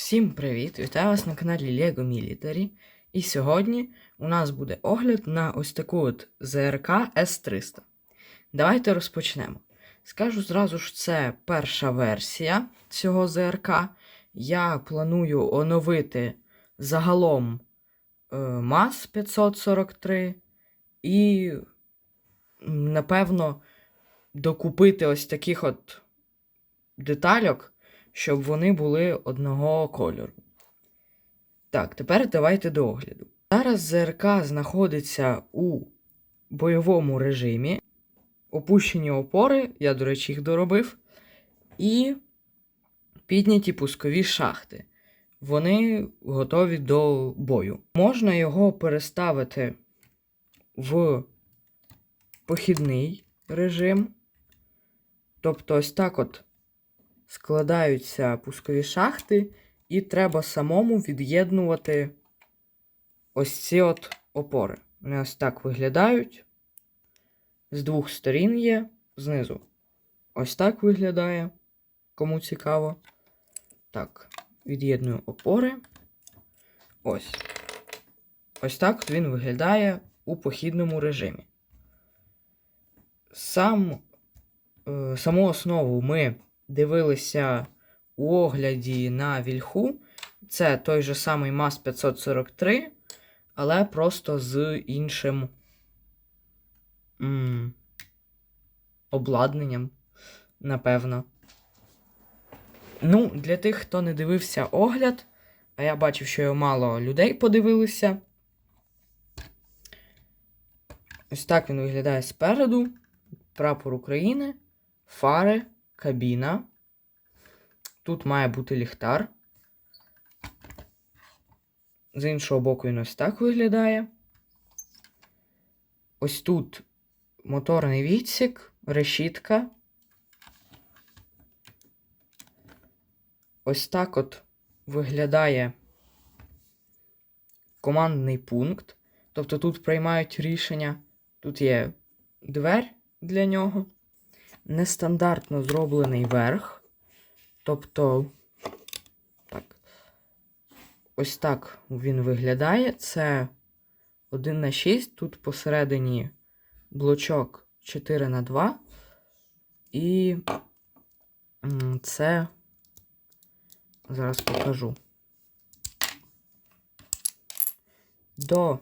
Всім привіт! Вітаю вас на каналі LEGO Military. І сьогодні у нас буде огляд на ось таку от ЗРК S300. Давайте розпочнемо. Скажу зразу ж, це перша версія цього ЗРК. Я планую оновити загалом е, МАЗ 543 і, напевно, докупити ось таких от детальок щоб вони були одного кольору. Так, тепер давайте до огляду. Зараз ЗРК знаходиться у бойовому режимі. Опущені опори, я, до речі, їх доробив. І підняті пускові шахти. Вони готові до бою. Можна його переставити в похідний режим. Тобто, ось так от складаються пускові шахти, і треба самому від'єднувати ось ці от опори. Вони ось так виглядають. З двох сторін є, знизу. Ось так виглядає. Кому цікаво. Так, від'єдную опори. Ось. Ось так він виглядає у похідному режимі. Сам, е, Саму основу ми дивилися у огляді на вільху. Це той же самий МАЗ 543, але просто з іншим м обладнанням, напевно. Ну, для тих, хто не дивився огляд, а я бачив, що його мало людей подивилися. Ось так він виглядає спереду. Прапор України, фари кабіна. Тут має бути ліхтар. З іншого боку, він ось так виглядає. Ось тут моторний відсік, решітка. Ось так от виглядає командний пункт. Тобто тут приймають рішення. Тут є двер для нього нестандартно зроблений верх. Тобто, так, ось так він виглядає. Це 1 на 6. Тут посередині блочок 4 на 2. І це зараз покажу. До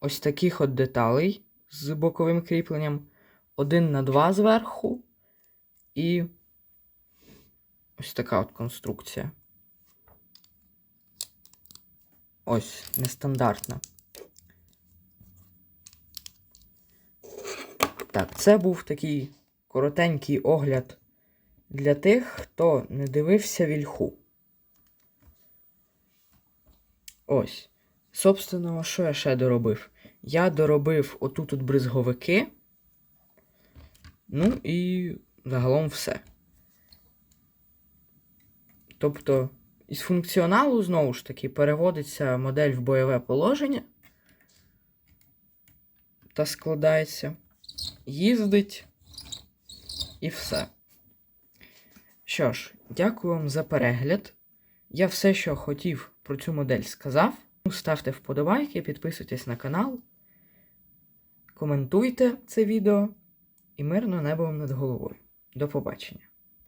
ось таких от деталей з боковим кріпленням. Один на два зверху. І ось така от конструкція. Ось, нестандартна. Так, це був такий коротенький огляд для тих, хто не дивився вільху. Ось. Собственно, що я ще доробив? Я доробив отут от бризговики. Ну і загалом все. Тобто, із функціоналу, знову ж таки, переводиться модель в бойове положення та складається, їздить і все. Що ж, дякую вам за перегляд. Я все, що хотів про цю модель, сказав. Ставте вподобайки, підписуйтесь на канал, коментуйте це відео і мирно небо вам над головою. До побачення.